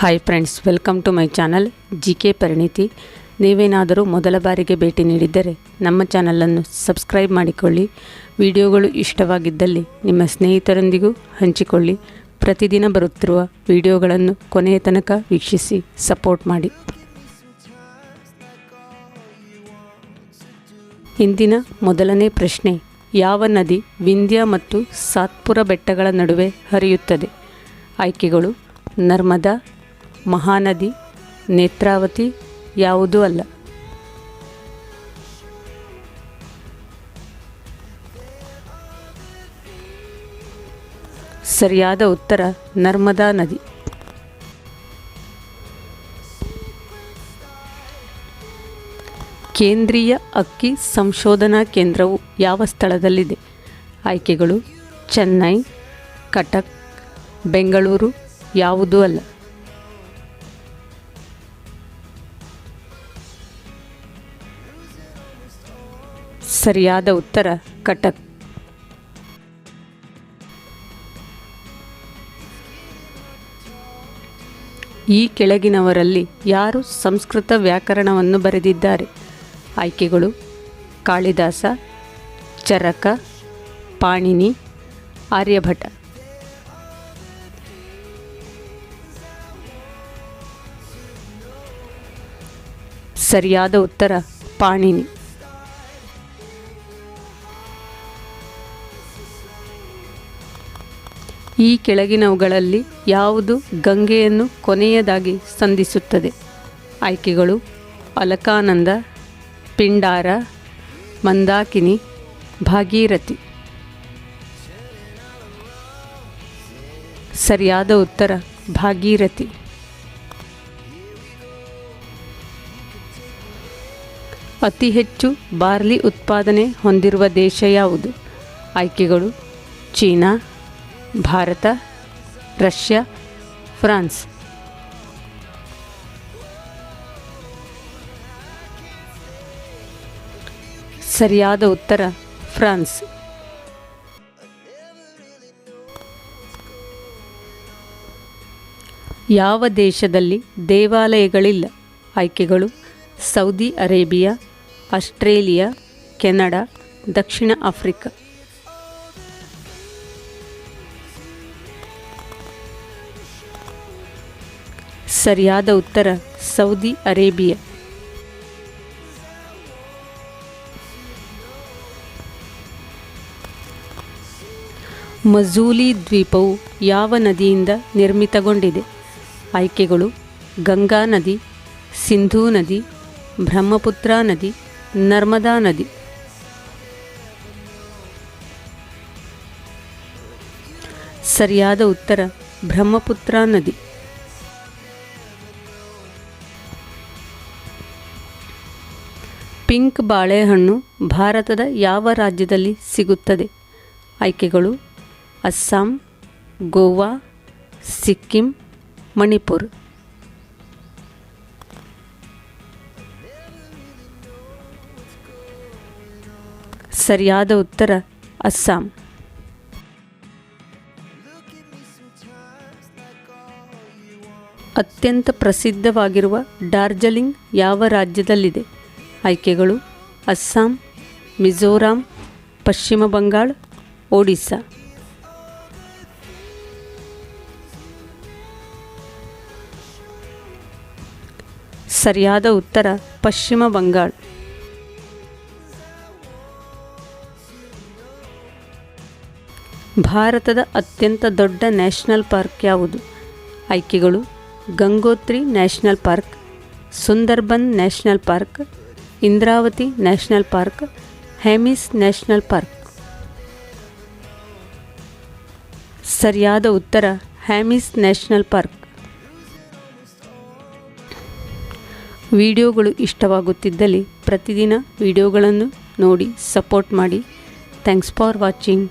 Hi friends welcome to my channel G K ಪರಿಣಿತಿ ನೀವೇನಾದರೂ ಮೊದಲ ಬಾರಿಗೆ ಭೇಟಿ ನೀಡಿದ್ದರೆ ನಮ್ಮ ಚಾನಲನ್ನು ಸಬ್ಸ್ಕ್ರೈಬ್ ಮಾಡಿಕೊಳ್ಳಿ. ವಿಡಿಯೋಗಳು ಇಷ್ಟವಾಗಿದ್ದಲ್ಲಿ ನಿಮ್ಮ ಸ್ನೇಹಿತರೊಂದಿಗೂ ಹಂಚಿಕೊಳ್ಳಿ. ಪ್ರತಿದಿನ ಬರುತ್ತಿರುವ ವಿಡಿಯೋಗಳನ್ನು ಕೊನೆಯ ತನಕ ವೀಕ್ಷಿಸಿ ಸಪೋರ್ಟ್ ಮಾಡಿ. ಇಂದಿನ ಮೊದಲನೇ ಪ್ರಶ್ನೆ, ಯಾವ ನದಿ ವಿಂಧ್ಯ ಮತ್ತು ಸಾತ್ಪುರ ಬೆಟ್ಟಗಳ ನಡುವೆ ಹರಿಯುತ್ತದೆ? ಆಯ್ಕೆಗಳು, ನರ್ಮದಾ ಮಹಾನದಿ, ನೇತ್ರಾವತಿ ಯಾವುದೂ ಅಲ್ಲ. ಸರಿಯಾದ ಉತ್ತರ ನರ್ಮದಾ ನದಿ. ಕೇಂದ್ರೀಯ ಅಕ್ಕಿ ಸಂಶೋಧನಾ ಕೇಂದ್ರವು ಯಾವ ಸ್ಥಳದಲ್ಲಿದೆ? ಆಯ್ಕೆಗಳು, ಚೆನ್ನೈ, ಕಟಕ್, ಬೆಂಗಳೂರು ಯಾವುದೂ ಅಲ್ಲ. ಸರಿಯಾದ ಉತ್ತರ ಕಟಕ್ ಈ ಕೆಳಗಿನವರಲ್ಲಿ ಯಾರು ಸಂಸ್ಕೃತ ವ್ಯಾಕರಣವನ್ನು ಬರೆದಿದ್ದಾರೆ? ಆಯ್ಕೆಗಳು ಕಾಳಿದಾಸ, ಚರಕ, ಪಾಣಿನಿ, ಆರ್ಯಭಟ. ಸರಿಯಾದ ಉತ್ತರ ಪಾಣಿನಿ. ಈ ಕೆಳಗಿನವುಗಳಲ್ಲಿ ಯಾವುದು ಗಂಗೆಯನ್ನು ಕೊನೆಯದಾಗಿ ಸಂಧಿಸುತ್ತದೆ? ಆಯ್ಕೆಗಳು, ಅಲಕಾನಂದ, ಪಿಂಡಾರ, ಮಂದಾಕಿನಿ, ಭಾಗೀರಥಿ. ಸರಿಯಾದ ಉತ್ತರ, ಭಾಗೀರಥಿ. ಅತಿ ಹೆಚ್ಚು ಬಾರ್ಲಿ ಉತ್ಪಾದನೆ ಹೊಂದಿರುವ ದೇಶ ಯಾವುದು? ಆಯ್ಕೆಗಳು, ಚೀನಾ ಭಾರತ, ರಷ್ಯಾ, ಫ್ರಾನ್ಸ್. ಸರಿಯಾದ ಉತ್ತರ, ಫ್ರಾನ್ಸ್. ಯಾವ ದೇಶದಲ್ಲಿ ದೇವಾಲಯಗಳಿಲ್ಲ? ಆಯ್ಕೆಗಳು ಸೌದಿ ಅರೇಬಿಯಾ, ಆಸ್ಟ್ರೇಲಿಯಾ, ಕೆನಡಾ, ದಕ್ಷಿಣ ಆಫ್ರಿಕಾ. ಸರಿಯಾದ ಉತ್ತರ, ಸೌದಿ ಅರೇಬಿಯಾ. ಮಜೂಲಿ ದ್ವೀಪವು ಯಾವ ನದಿಯಿಂದ ನಿರ್ಮಿತಗೊಂಡಿದೆ? ಆಯ್ಕೆಗಳು, ಗಂಗಾ ನದಿ, ಸಿಂಧೂ ನದಿ, ಬ್ರಹ್ಮಪುತ್ರ ನದಿ, ನರ್ಮದಾ ನದಿ. ಸರಿಯಾದ ಉತ್ತರ ಬ್ರಹ್ಮಪುತ್ರ ನದಿ. ಪಿಂಕ್ ಬಾಳೆಹಣ್ಣು ಭಾರತದ ಯಾವ ರಾಜ್ಯದಲ್ಲಿ ಸಿಗುತ್ತದೆ? ಆಯ್ಕೆಗಳು ಅಸ್ಸಾಂ, ಗೋವಾ, ಸಿಕ್ಕಿಂ, ಮಣಿಪುರ್. ಸರಿಯಾದ ಉತ್ತರ ಅಸ್ಸಾಂ. ಅತ್ಯಂತ ಪ್ರಸಿದ್ಧವಾಗಿರುವ ಡಾರ್ಜಲಿಂಗ್ ಯಾವ ರಾಜ್ಯದಲ್ಲಿದೆ? ಆಯ್ಕೆಗಳು ಅಸ್ಸಾಂ, ಮಿಜೋರಾಂ, ಪಶ್ಚಿಮ ಬಂಗಾಳ, ಒಡಿಸ್ಸಾ. ಸರಿಯಾದ ಉತ್ತರ ಪಶ್ಚಿಮ ಬಂಗಾಳ. ಭಾರತದ ಅತ್ಯಂತ ದೊಡ್ಡ ನ್ಯಾಷನಲ್ ಪಾರ್ಕ್ ಯಾವುದು? ಆಯ್ಕೆಗಳು Gangotri national park, Sundarban national park Indravati national park Hemis national park. ಸರಿಯಾದ ಉತ್ತರ, ಹ್ಯಾಮಿಸ್ ನ್ಯಾಷನಲ್ ಪಾರ್ಕ್. ವಿಡಿಯೋಗಳು ಇಷ್ಟವಾಗುತ್ತಿದ್ದಲ್ಲಿ ಪ್ರತಿದಿನ ವಿಡಿಯೋಗಳನ್ನು ನೋಡಿ ಸಪೋರ್ಟ್ ಮಾಡಿ. Thanks for watching.